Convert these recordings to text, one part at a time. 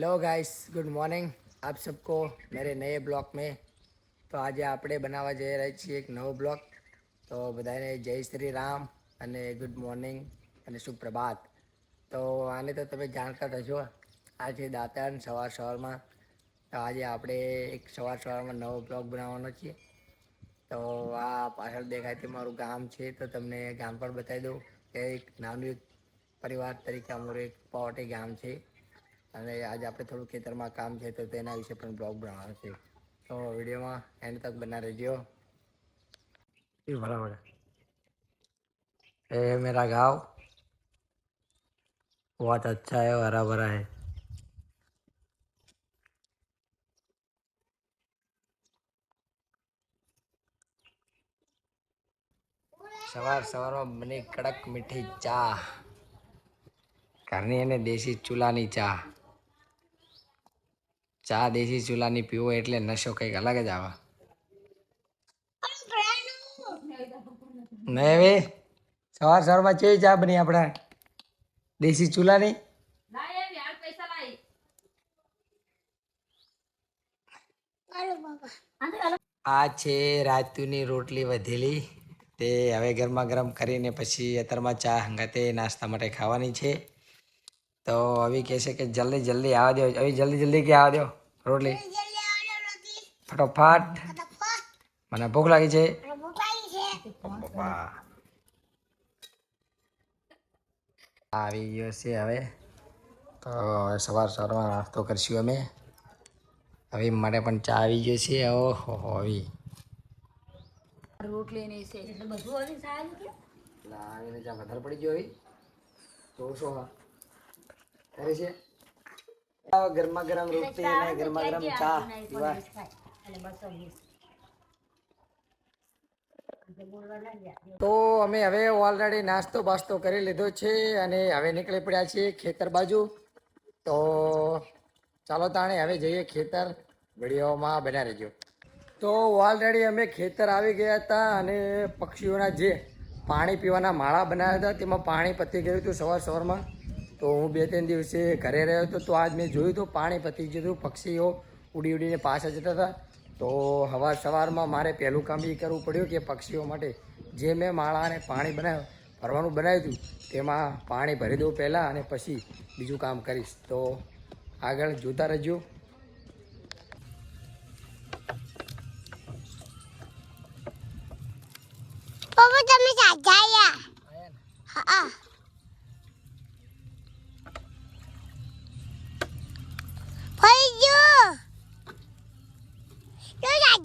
Hello guys good morning आप सबको मेरे नए બ્લોગ में તો આજે આપણે બનાવવા જઈ રહ્યા છીએ એક નવો બ્લોગ તો બધાને જય શ્રી રામ અને ગુડ મોર્નિંગ અને સુપ્રભાત તો આને તો તમે જાણતા થશો આ છે દાંતણ સવાર સવારમાં તો આજે આપણે એક સવાર સવારમાં નવો બ્લોગ બનાવવાનો છીએ તો આ પાછળ દેખાય તે મારું ગામ છે તો તમને ગામ પણ બતાવી દઉં કે એક નાનું એક પરિવાર તરીકે અમારું એક પાવટી ગામ છે અને આજે આપણે થોડું ખેતરમાં કામ છે તો તેના વિશે પણ બ્લોગ બનાવવાનો છે તો વિડીયોમાં એન્ડ તક બના રહેજો એ બરાબર ये मेरा गांव बहुत अच्छा है हरा भरा है સવાર સવારમાં બને કડક મીઠી ચા ઘરની અને દેશી ચૂલાની ચા ચા દેશી ચૂલાની પીવો એટલે નશો કંઈક અલગ જ આવે. નહીં હવે, સવાર સવારમાં કેવી ચા બની આપણે? દેશી ચૂલાની? આ છે રાતુની રોટલી વધેલી. તે હવે ગરમા ગરમ કરીને પછી અત્યારમાં ચા હંગાતે નાસ્તા માટે ખાવાની છે. તો હવે કહે છે કે જલ્દી જલ્દી આવવા દો. હવે જલ્દી જલ્દી કે આવવા દો. રોટલી. ફટોફટ. મને ભૂખ લાગી છે. આવી ગયો છે હવે. તો હવે સવાર સવારમાં નાસ્તો કરશું અમે. હવે માટે પણ ચા આવી ગયો છે. ઓહો આવી. રોટલી નહીં છે. એટલે બધું હવે સારું કે વધારે પડી ગયો હવે તો શું હા? કરે છે. ગરમા ગરમ રોટી અને ગરમા ગરમ ચા. પીવા તો અમે હવે ઓલરેડી નાસ્તો બાસ્તો કરી લીધો છે અને હવે નીકળી પડ્યા છીએ ખેતર બાજુ. તો ચાલો તાણે હવે જઈએ ખેતર વિડીયોમાં બન્યા રહેજો. તો ઓલરેડી અમે ખેતર આવી ગયા હતા અને પક્ષીઓના જે પાણી પીવાના માળા બનાવ્યા હતા તેમાં પાણી પતી ગયું હતું સવાર સવારમાં. તો હું બે ત્રણ દિવસે ઘરે રહ્યો હતો, તો આજ મેં જોયું તો પાણી પતી ગયું પક્ષીઓ ઉડી ઉડીને પાછા જતા હતા. તો સવાર સવારમાં મારે પહેલું કામ એ કરવું પડ્યું કે પક્ષીઓ માટે જે મેં માળાને પાણી બનાવ્યું, ભરવાનું બનાવ્યું હતું, તેમાં પાણી ભરી દઉં પહેલાં અને પછી બીજું કામ કરીશ. તો આગળ જોતા રહેજો. પપ્પા, તમે સાજાયા હા.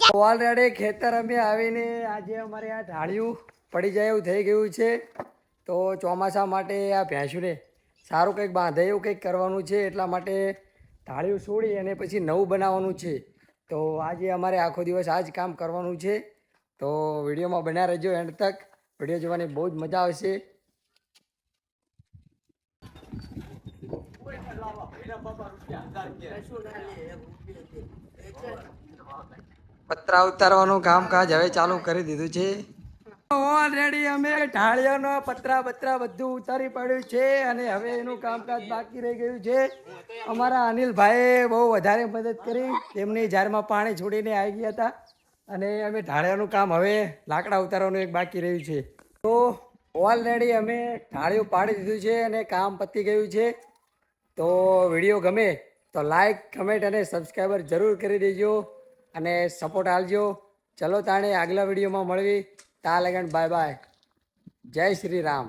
ઓલરેડી ખેતર અમે આવીને આજે અમારે આ ઢાળિયું પડી જાય એવું થઈ ગયું છે. તો ચોમાસા માટે આ ભેંસુને સારું કંઈક બાંધે એવું કંઈક કરવાનું છે. એટલા માટે ઢાળિયું છોડી અને પછી નવું બનાવવાનું છે. તો આજે અમારે આખો દિવસ આ જ કામ કરવાનું છે. તો વિડીયોમાં બન્યા રહેજો એન્ડ તક. વીડિયો જોવાની બહુ જ મજા આવશે. પતરા ઉતારવાનું કામકાજ હવે ચાલુ કરી દીધું છે. ઓલરેડી અમે ઢાળિયાનો પતરા બતરા બધું ઉતારી પડ્યું છે અને હવે એનું કામકાજ બાકી રહી ગયું છે. અમારા અનિલભાઈએ બહુ વધારે મદદ કરી. તેમની ઝારમાં પાણી છોડીને આવી ગયા હતા અને અમે ઢાળિયાનું કામ હવે લાકડા ઉતારવાનું એક બાકી રહ્યું છે. તો ઓલરેડી અમે ઢાળિયું પાડી દીધું છે અને કામ પતી ગયું છે. તો વીડિયો ગમે તો લાઈક કમેન્ટ અને સબસ્ક્રાઈબર જરૂર કરી દેજો. અને સપોર્ટ આપજો. ચલો તાણે આગલા વિડીયોમાં મળવી. તા લગન બાય બાય જય શ્રી રામ.